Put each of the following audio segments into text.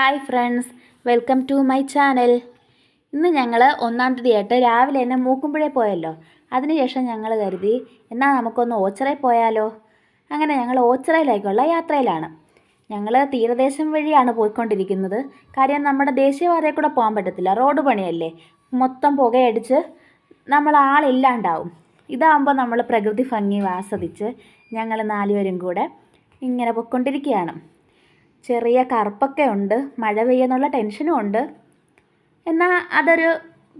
Hi friends welcome to my channel. ഇന്ന് ഞങ്ങൾ ഒന്നാം തീയതിയായിട്ട് രാവിലെ തന്നെ മൂക്കുമ്പുഴ പോയല്ലോ. അതിനുശേഷം ഞങ്ങൾ കരുതി എന്നാൽ നമുക്കൊന്ന് ഓച്ചിറയിൽ പോയാലോ? അങ്ങനെ ഞങ്ങൾ ഓച്ചിറയിലേക്കുള്ള യാത്രയിലാണ്. ഞങ്ങൾ തീരദേശം വഴിയാണ് പോയിക്കൊണ്ടിരിക്കുന്നത്. കാര്യം നമ്മുടെ ദേശീയപാതയിൽ കൂടെ പോകാൻ പറ്റത്തില്ല. റോഡ് പണിയല്ലേ. മൊത്തം പുകയടിച്ച് നമ്മൾ ആളില്ലാണ്ടാവും. ഇതാകുമ്പോൾ നമ്മൾ പ്രകൃതി ഭംഗി ആസ്വദിച്ച് ഞങ്ങൾ നാലുപേരും കൂടെ ഇങ്ങനെ പൊയ്ക്കൊണ്ടിരിക്കുകയാണ്. ചെറിയ കറുപ്പൊക്കെ ഉണ്ട് മഴ പെയ്യുന്നുള്ള ടെൻഷനും ഉണ്ട്. എന്നാൽ അതൊരു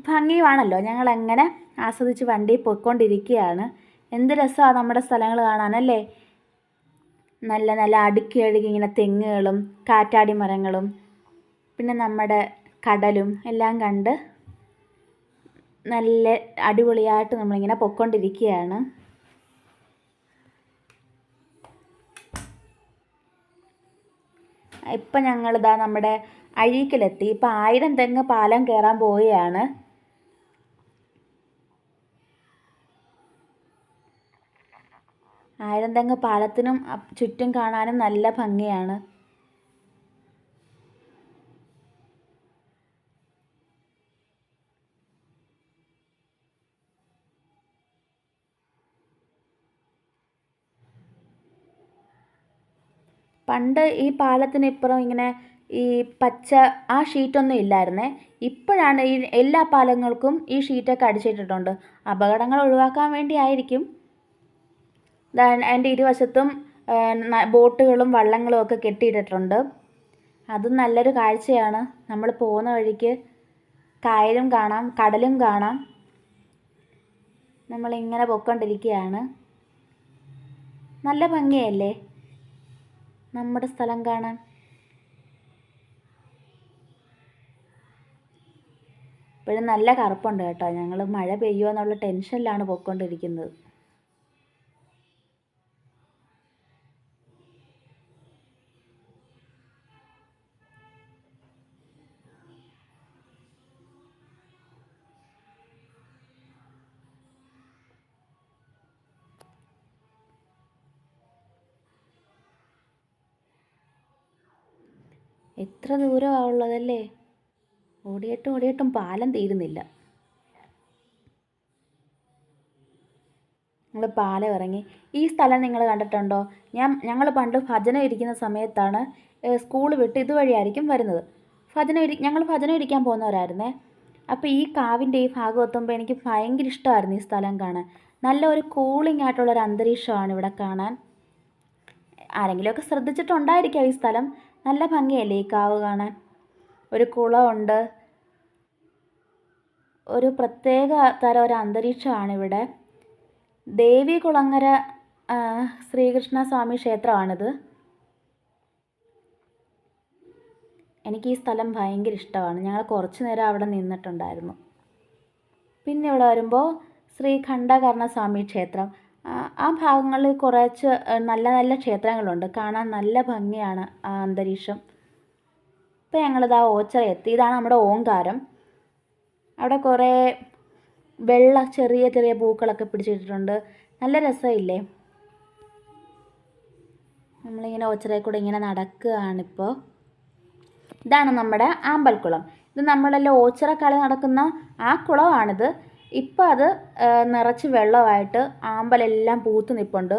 ഭംഗിയുമാണല്ലോ ഞങ്ങൾ എങ്ങനെ ആസ്വദിച്ച് വണ്ടി പോയിക്കൊണ്ടിരിക്കുകയാണ്. എന്ത് രസമാണ് നമ്മുടെ സ്ഥലങ്ങൾ കാണാനല്ലേ നല്ല നല്ല അടുക്കി അടുക്കി ഇങ്ങനെ തെങ്ങുകളും കാറ്റാടി മരങ്ങളും പിന്നെ നമ്മുടെ കടലും എല്ലാം കണ്ട് നല്ല അടിപൊളിയായിട്ട് നമ്മളിങ്ങനെ പൊയ്ക്കൊണ്ടിരിക്കുകയാണ്. ഇപ്പം ഞങ്ങളിതാ നമ്മുടെ അഴീക്കിലെത്തി. ഇപ്പം ആയിരം തെങ്ങ് പാലം കയറാൻ പോവുകയാണ്. ആയിരം തെങ്ങ് പാലത്തിനും ചുറ്റും കാണാനും നല്ല ഭംഗിയാണ്. പണ്ട് ഈ പാലത്തിന് ഇപ്പുറം ഇങ്ങനെ ഈ പച്ച ആ ഷീറ്റൊന്നും ഇല്ലായിരുന്നേ. ഇപ്പോഴാണ് ഈ എല്ലാ പാലങ്ങൾക്കും ഈ ഷീറ്റൊക്കെ അടിച്ചിട്ടിട്ടുണ്ട്. അപകടങ്ങൾ ഒഴിവാക്കാൻ വേണ്ടിയായിരിക്കും അതിന്റെ ഇരുവശത്തും ബോട്ടുകളും വള്ളങ്ങളും ഒക്കെ കെട്ടിയിട്ടിട്ടുണ്ട്. അതും നല്ലൊരു കാഴ്ചയാണ്. നമ്മൾ പോകുന്ന വഴിക്ക് കായലും കാണാം കടലും കാണാം. നമ്മളിങ്ങനെ പൊക്കൊണ്ടിരിക്കുകയാണ് നല്ല ഭംഗിയല്ലേ? നമ്മുടെ സ്ഥലം കാണാൻ. ഇപ്പോഴും നല്ല കറുപ്പുണ്ട് കേട്ടോ. ഞങ്ങൾ മഴ പെയ്യുമോ എന്നുള്ള ടെൻഷനിലാണ് പോയിക്കൊണ്ടിരിക്കുന്നത്. എത്ര ദൂരമാണ് ഉള്ളതല്ലേ ഓടിയിട്ടും ഓടിയിട്ടും പാലം തീരുന്നില്ല. ഞങ്ങൾ പാലം ഇറങ്ങി. ഈ സ്ഥലം നിങ്ങൾ കണ്ടിട്ടുണ്ടോ? ഞാൻ ഞങ്ങൾ പണ്ട് ഭജന ഇരിക്കുന്ന സമയത്താണ് സ്കൂൾ വിട്ട് ഇതുവഴിയായിരിക്കും വരുന്നത്. ഭജന ഇരി ഞങ്ങൾ ഭജന ഇരിക്കാൻ പോകുന്നവരായിരുന്നേ. അപ്പോൾ ഈ കാവിന്റെ ഈ ഭാഗം എത്തുമ്പോൾ എനിക്ക് ഭയങ്കര ഇഷ്ടമായിരുന്നു ഈ സ്ഥലം കാണാൻ. നല്ല ഒരു കൂളിംഗ് ആയിട്ടുള്ളൊരു അന്തരീക്ഷമാണ് ഇവിടെ കാണാൻ. ആരെങ്കിലുമൊക്കെ ശ്രദ്ധിച്ചിട്ടുണ്ടായിരിക്കാം ഈ സ്ഥലം. നല്ല ഭംഗിയല്ലേ ഈ കാവ് കാണാൻ? ഒരു കുളമുണ്ട്. ഒരു പ്രത്യേക തരം ഒരു അന്തരീക്ഷമാണ് ഇവിടെ ദേവി കുളങ്ങര ശ്രീകൃഷ്ണ സ്വാമി ക്ഷേത്രമാണിത്. എനിക്ക് ഈ സ്ഥലം ഭയങ്കര ഇഷ്ടമാണ്. ഞങ്ങൾ കുറച്ച് നേരം അവിടെ നിന്നിട്ടുണ്ടായിരുന്നു. പിന്നെ ഇവിടെ വരുമ്പോൾ ശ്രീ ഖണ്ഡകർണ ക്ഷേത്രം. ആ ഭാഗങ്ങളിൽ കുറച്ച് നല്ല നല്ല ക്ഷേത്രങ്ങളുണ്ട്. കാണാൻ നല്ല ഭംഗിയാണ് ആ അന്തരീക്ഷം. ഇപ്പോൾ ഞങ്ങളിതാ ഓച്ചറ എത്തി. ഇതാണ് നമ്മുടെ ഓങ്കാരം. അവിടെ കുറേ വെള്ള ചെറിയ ചെറിയ പൂക്കളൊക്കെ പിടിച്ചിട്ടിട്ടുണ്ട്. നല്ല രസമില്ലേ? നമ്മളിങ്ങനെ ഓച്ചിറയിൽ കൂടെ ഇങ്ങനെ നടക്കുകയാണിപ്പോൾ ഇതാണ് നമ്മുടെ ആമ്പൽക്കുളം. ഇത് നമ്മളെല്ലാം ഓച്ചിറ കളി നടക്കുന്ന ആ കുളമാണിത്. ഇപ്പം അത് നിറച്ച് വെള്ളമായിട്ട് ആമ്പലെല്ലാം പൂത്ത് നിൽപ്പുണ്ട്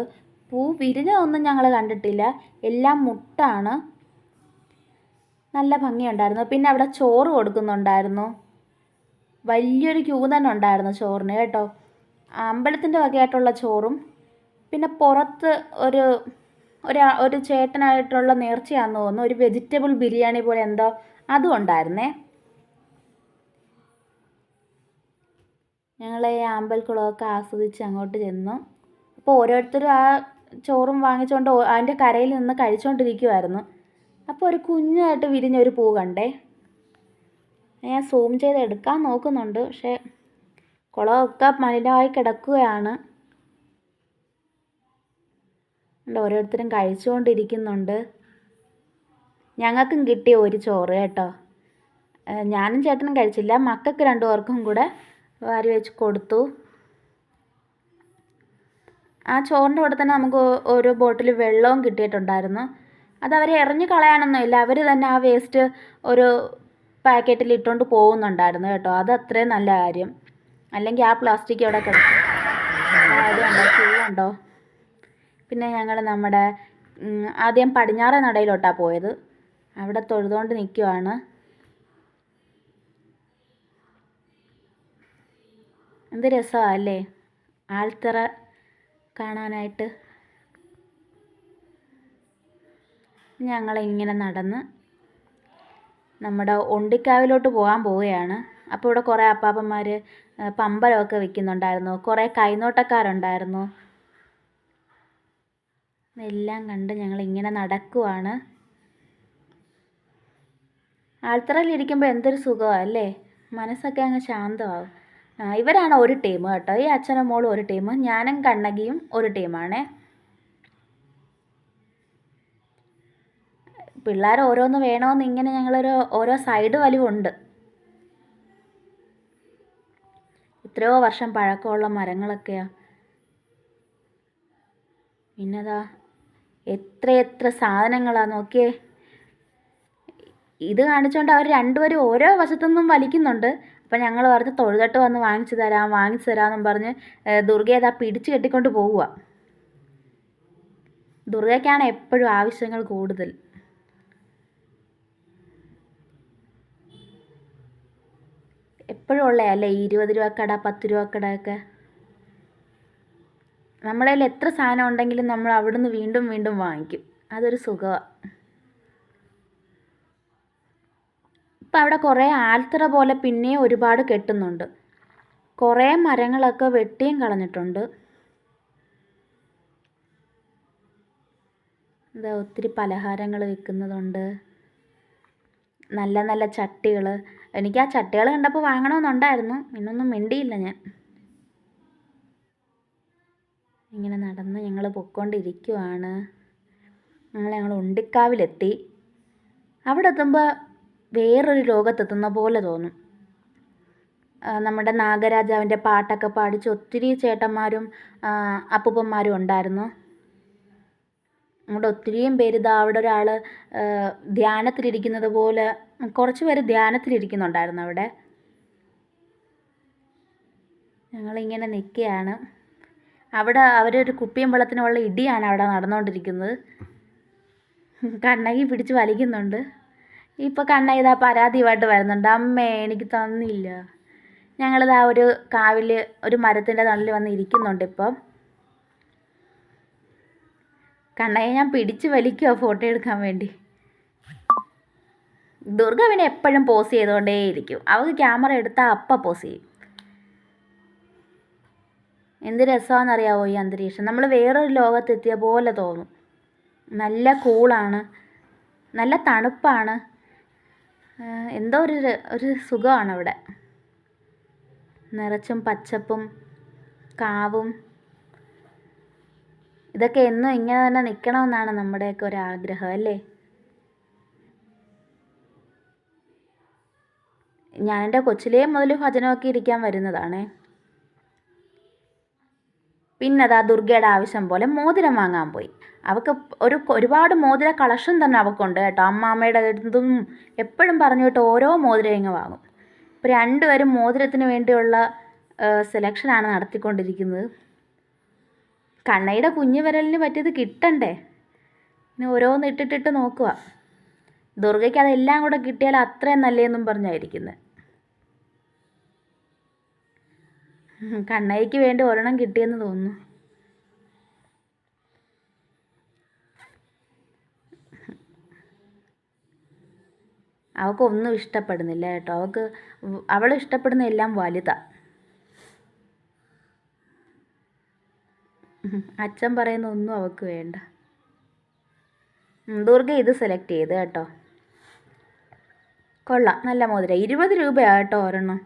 പൂ വിരിഞ്ഞതൊന്നും ഞങ്ങൾ കണ്ടിട്ടില്ല. എല്ലാം മുട്ടാണ്. നല്ല ഭംഗിയുണ്ടായിരുന്നു. പിന്നെ അവിടെ ചോറ് കൊടുക്കുന്നുണ്ടായിരുന്നു. വലിയൊരു ക്യൂ തന്നെ ഉണ്ടായിരുന്നു ചോറിന് കേട്ടോ. അമ്പലത്തിന്റെ വകയായിട്ടുള്ള ചോറും പിന്നെ പുറത്ത് ഒരു ഒരു ഒരു ചേട്ടനായിട്ടുള്ള നേർച്ചയാണെന്ന് തോന്നുന്നു. ഒരു വെജിറ്റബിൾ ബിരിയാണി പോലെ എന്തോ അതും ഉണ്ടായിരുന്നേ. ഞങ്ങൾ ഈ അമ്പൽക്കുളമൊക്കെ ആസ്വദിച്ച് അങ്ങോട്ട് ചെന്നു. അപ്പോൾ ഓരോരുത്തരും ആ ചോറും വാങ്ങിച്ചുകൊണ്ട് അതിന്റെ കരയിൽ നിന്ന് കഴിച്ചുകൊണ്ടിരിക്കുമായിരുന്നു അപ്പോൾ ഒരു കുഞ്ഞായിട്ട് വിരിഞ്ഞൊരു പൂ കണ്ടേ. ഞാൻ സൂം ചെയ്ത് എടുക്കാൻ നോക്കുന്നുണ്ട്. പക്ഷേ കുളമൊക്കെ മലിനമായി കിടക്കുകയാണ്. ഓരോരുത്തരും കഴിച്ചുകൊണ്ടിരിക്കുന്നുണ്ട് ഞങ്ങൾക്കും കിട്ടിയ ഒരു ചോറ് കേട്ടോ. ഞാനും ചേട്ടനും കഴിച്ചില്ല. മക്കൾക്ക് രണ്ടു പേർക്കും കൂടെ വാരി വെച്ച് കൊടുത്തു. ആ ചോറിന്റെ കൂടെ തന്നെ നമുക്ക് ഓരോ ബോട്ടിൽ വെള്ളവും കിട്ടിയിട്ടുണ്ടായിരുന്നു. അത് അവർ എറിഞ്ഞു കളയാനൊന്നുമില്ല. അവർ തന്നെ ആ വേസ്റ്റ് ഒരു പാക്കറ്റിൽ ഇട്ടുകൊണ്ട് പോകുന്നുണ്ടായിരുന്നു കേട്ടോ. അത് അത്രയും നല്ല കാര്യം. അല്ലെങ്കിൽ ആ പ്ലാസ്റ്റിക് അവിടെ കിടക്കും പിന്നെ ഞങ്ങൾ നമ്മുടെ ആദ്യം പടിഞ്ഞാറേ നടയിലോട്ടാണ് പോയത്. അവിടെ തൊഴുതുകൊണ്ട് നിൽക്കുവാണ്. എന്ത് രസമാണ് അല്ലേ? ആൽത്തറ കാണാനായിട്ട്. ഞങ്ങളിങ്ങനെ നടന്ന് നമ്മുടെ ഒണ്ടിക്കാവിലോട്ട് പോകാൻ പോവുകയാണ്. അപ്പോൾ ഇവിടെ കുറേ അപ്പാപ്പന്മാർ പമ്പരമൊക്കെ വിൽക്കുന്നുണ്ടായിരുന്നു കുറേ കൈനോട്ടക്കാരുണ്ടായിരുന്നു. എല്ലാം കണ്ട് ഞങ്ങളിങ്ങനെ നടക്കുവാണ്. ആൾത്തറയിലിരിക്കുമ്പോൾ എന്തൊരു സുഖമാണ് അല്ലേ? മനസ്സൊക്കെ അങ്ങ് ശാന്തമാവും. ഇവരാണ് ഒരു ടീം കേട്ടോ. ഈ അച്ഛനും മോളും ഒരു ടീം ഞാനും കണ്ണകിയും ഒരു ടീമാണ് പിള്ളേർ ഓരോന്ന് വേണമെന്ന് ഇങ്ങനെ ഞങ്ങളൊരു ഓരോ സൈഡ് വലിവുണ്ട്. എത്രയോ വർഷം പഴക്കമുള്ള മരങ്ങളൊക്കെയാ. പിന്നെതാ എത്ര എത്ര സാധനങ്ങളാ നോക്കിയേ. ഇത് കാണിച്ചുകൊണ്ട് അവർ രണ്ടുപേരും ഓരോ വശത്തുനിന്നും വലിക്കുന്നുണ്ട്. അപ്പം ഞങ്ങൾ പറഞ്ഞ് തൊഴുതട്ട് വന്ന് വാങ്ങിച്ചു തരാം വാങ്ങിച്ചു തരാമെന്നും പറഞ്ഞ് ദുർഗയെ അതാ പിടിച്ച് കെട്ടിക്കൊണ്ട് പോവുക ദുർഗയ്ക്കാണ് എപ്പോഴും ആവശ്യങ്ങൾ കൂടുതൽ. എപ്പോഴും ഉള്ളതല്ലേ ഈ ഇരുപത് രൂപ കട പത്ത് രൂപ കട ഒക്കെ നമ്മുടെ കയ്യിൽ എത്ര സാധനം ഉണ്ടെങ്കിലും നമ്മൾ അവിടുന്ന് വീണ്ടും വീണ്ടും വാങ്ങിക്കും. അതൊരു സുഖമാണ് ഇപ്പം അവിടെ കുറേ ആൽത്തറ പോലെ പിന്നെയും ഒരുപാട് കെട്ടുന്നുണ്ട്. കുറേ മരങ്ങളൊക്കെ വെട്ടിയും കളഞ്ഞിട്ടുണ്ട്. ഇതാ ഒത്തിരി പലഹാരങ്ങൾ വിൽക്കുന്നതുണ്ട്. നല്ല നല്ല ചട്ടികൾ എനിക്ക് ആ ചട്ടികൾ കണ്ടപ്പോൾ വാങ്ങണമെന്നുണ്ടായിരുന്നു ഇന്നൊന്നും മിണ്ടിയില്ല ഞാൻ. ഇങ്ങനെ നടന്ന് ഞങ്ങൾ പൊയ്ക്കൊണ്ടിരിക്കുവാണ്. ഞങ്ങൾ ഞങ്ങൾ ഉണ്ടിക്കാവിലെത്തി. അവിടെ എത്തുമ്പോൾ വേറൊരു ലോകത്തെത്തുന്ന പോലെ തോന്നും. നമ്മുടെ നാഗരാജാവിന്റെ പാട്ടൊക്കെ പാടിച്ച് ഒത്തിരി ചേട്ടന്മാരും അപ്പൂപ്പന്മാരും ഉണ്ടായിരുന്നു. അവിടെ ഒത്തിരിയും പേര് ഇതാ അവിടെ ഒരാൾ ധ്യാനത്തിലിരിക്കുന്നത് പോലെ കുറച്ച് പേര് ധ്യാനത്തിലിരിക്കുന്നുണ്ടായിരുന്നു അവിടെ. ഞങ്ങളിങ്ങനെ നിൽക്കുകയാണ്. അവിടെ അവരൊരു കുപ്പിയും വെള്ളത്തിനുള്ള ഇടിയാണ് അവിടെ നടന്നുകൊണ്ടിരിക്കുന്നത്. കണ്ണകി പിടിച്ച് വലിക്കുന്നുണ്ട്. ഇപ്പോൾ കണ്ണ ഇതാ പരാതിയുമായിട്ട് വരുന്നുണ്ട്. അമ്മേ എനിക്ക് തന്നില്ല. ഞങ്ങളിതാ ഒരു കാവിൽ ഒരു മരത്തിന്റെ തണലിൽ വന്ന് ഇരിക്കുന്നുണ്ട് ഇപ്പം. കണ്ണയെ ഞാൻ പിടിച്ച് വലിക്കുക ഫോട്ടോ എടുക്കാൻ വേണ്ടി. ദുർഗ പിന്നെ എപ്പോഴും പോസ് ചെയ്തുകൊണ്ടേയിരിക്കും അവൾക്ക് ക്യാമറ എടുത്താൽ അപ്പം പോസ് ചെയ്യും. എന്ത് രസമാണെന്നറിയാവോ ഈ അന്തരീക്ഷം? നമ്മൾ വേറൊരു ലോകത്തെത്തിയ പോലെ തോന്നും. നല്ല കൂളാണ് നല്ല തണുപ്പാണ്. എന്തോ ഒരു ഒരു സുഖമാണ് അവിടെ നിറച്ചും പച്ചപ്പും കാവും. ഇതൊക്കെ എന്നും ഇങ്ങനെ തന്നെ നിൽക്കണമെന്നാണ് നമ്മുടെയൊക്കെ ഒരു ആഗ്രഹം അല്ലേ? ഞാൻ എന്റെ കൊച്ചിലേ മുതൽ ഭജനമൊക്കെ ഇരിക്കാൻ വരുന്നതാണേ. പിന്നെ അതാ ദുർഗയുടെ ആവശ്യം പോലെ മോതിരം വാങ്ങാൻ പോയി. അവൾക്ക് ഒരു ഒരുപാട് മോതിര കളക്ഷൻ തന്നെ അവൾക്കുണ്ട് കേട്ടോ. അമ്മാമ്മയുടെ അടുത്തും എപ്പോഴും പറഞ്ഞു കേട്ടോ ഓരോ മോതിരം ഇങ്ങ് വാങ്ങും. ഇപ്പോൾ രണ്ടുപേരും മോതിരത്തിന് വേണ്ടിയുള്ള സെലക്ഷനാണ് നടത്തിക്കൊണ്ടിരിക്കുന്നത്. കണ്ണയുടെ കുഞ്ഞു വിരലിന് പറ്റിയത് കിട്ടണ്ടേ? ഇനി ഓരോന്ന് ഇട്ടിട്ടിട്ട് നോക്കുക ദുർഗയ്ക്ക് അതെല്ലാം കൂടെ കിട്ടിയാൽ അത്രയും നല്ലതെന്നും പറഞ്ഞായിരിക്കുന്നത് കണ്ണയ്ക്ക് വേണ്ടി ഒരെണ്ണം കിട്ടിയെന്ന് തോന്നുന്നു. അവൾക്കൊന്നും ഇഷ്ടപ്പെടുന്നില്ല കേട്ടോ. അവൾക്ക് അവൾ ഇഷ്ടപ്പെടുന്ന എല്ലാം വലുതാ. അച്ഛൻ പറയുന്ന ഒന്നും അവൾക്ക് വേണ്ട ദുർഗ ഇത് സെലക്ട് ചെയ്ത് കേട്ടോ. കൊള്ളാം നല്ല മോതിര. ഇരുപത് രൂപയാണ് കേട്ടോ ഒരെണ്ണം.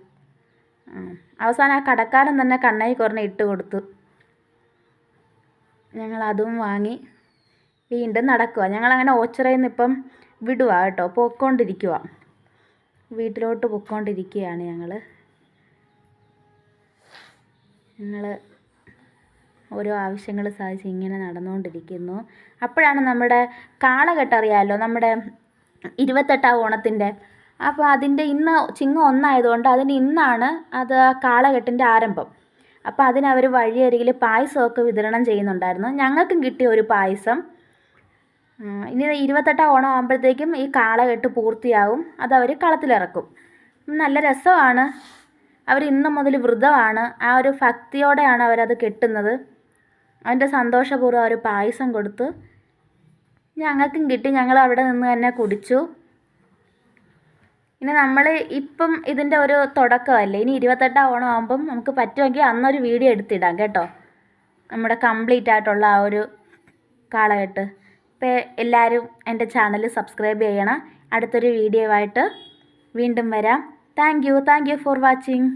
അവസാനം ആ കടക്കാരൻ തന്നെ കണ്ണായി കുറഞ്ഞ ഇട്ട് കൊടുത്തു. ഞങ്ങൾ അതും വാങ്ങി. വീണ്ടും നടക്കുക ഞങ്ങളങ്ങനെ ഓച്ചിറയിൽ നിന്ന് ഇപ്പം വിടുക കേട്ടോ. പൊക്കോണ്ടിരിക്കുക വീട്ടിലോട്ട് പൊക്കോണ്ടിരിക്കുകയാണ് ഞങ്ങൾ ഞങ്ങൾ ഓരോ ആവശ്യങ്ങൾ സാധിച്ച് ഇങ്ങനെ നടന്നുകൊണ്ടിരിക്കുന്നു. അപ്പോഴാണ് നമ്മുടെ കാളകെട്ട് അറിയാമല്ലോ നമ്മുടെ ഇരുപത്തെട്ടാം ഓണത്തിന്റെ. അപ്പോൾ അതിന്റെ ഇന്ന് ചിങ്ങം ഒന്നായതുകൊണ്ട് അതിന് ഇന്നാണ് അത് കാളകെട്ടിന്റെ ആരംഭം. അപ്പോൾ അതിനവർ വഴിയരികിൽ പായസമൊക്കെ വിതരണം ചെയ്യുന്നുണ്ടായിരുന്നു. ഞങ്ങൾക്കും കിട്ടിയ ഒരു പായസം. ഇനി ഇരുപത്തെട്ടാം ഓണം ആകുമ്പോഴത്തേക്കും ഈ കാളകെട്ട് പൂർത്തിയാവും അതവർ കളത്തിലിറക്കും. നല്ല രസമാണ്. അവർ ഇന്നു മുതൽ വ്രതമാണ് ആ ഒരു ഭക്തിയോടെയാണ് അവരത് കെട്ടുന്നത്. അതിന്റെ സന്തോഷപൂർവം അവർ പായസം കൊടുത്ത് ഞങ്ങൾക്കും കിട്ടി. ഞങ്ങൾ അവിടെ നിന്ന് തന്നെ കുടിച്ചു. ഇനി നമ്മൾ ഇപ്പം ഇതിന്റെ ഒരു തുടക്കമല്ലേ? ഇനി ഇരുപത്തെട്ടാം ഓണം ആകുമ്പം നമുക്ക് പറ്റുമെങ്കിൽ അന്നൊരു വീഡിയോ എടുത്തിടാം കേട്ടോ. നമ്മുടെ കംപ്ലീറ്റ് ആയിട്ടുള്ള ആ ഒരു കാളകെട്ട് ഇപ്പോൾ എല്ലാവരും എന്റെ ചാനൽ സബ്സ്ക്രൈബ് ചെയ്യണം. അടുത്തൊരു വീഡിയോ ആയിട്ട് വീണ്ടും വരാം. Thank you thank you for watching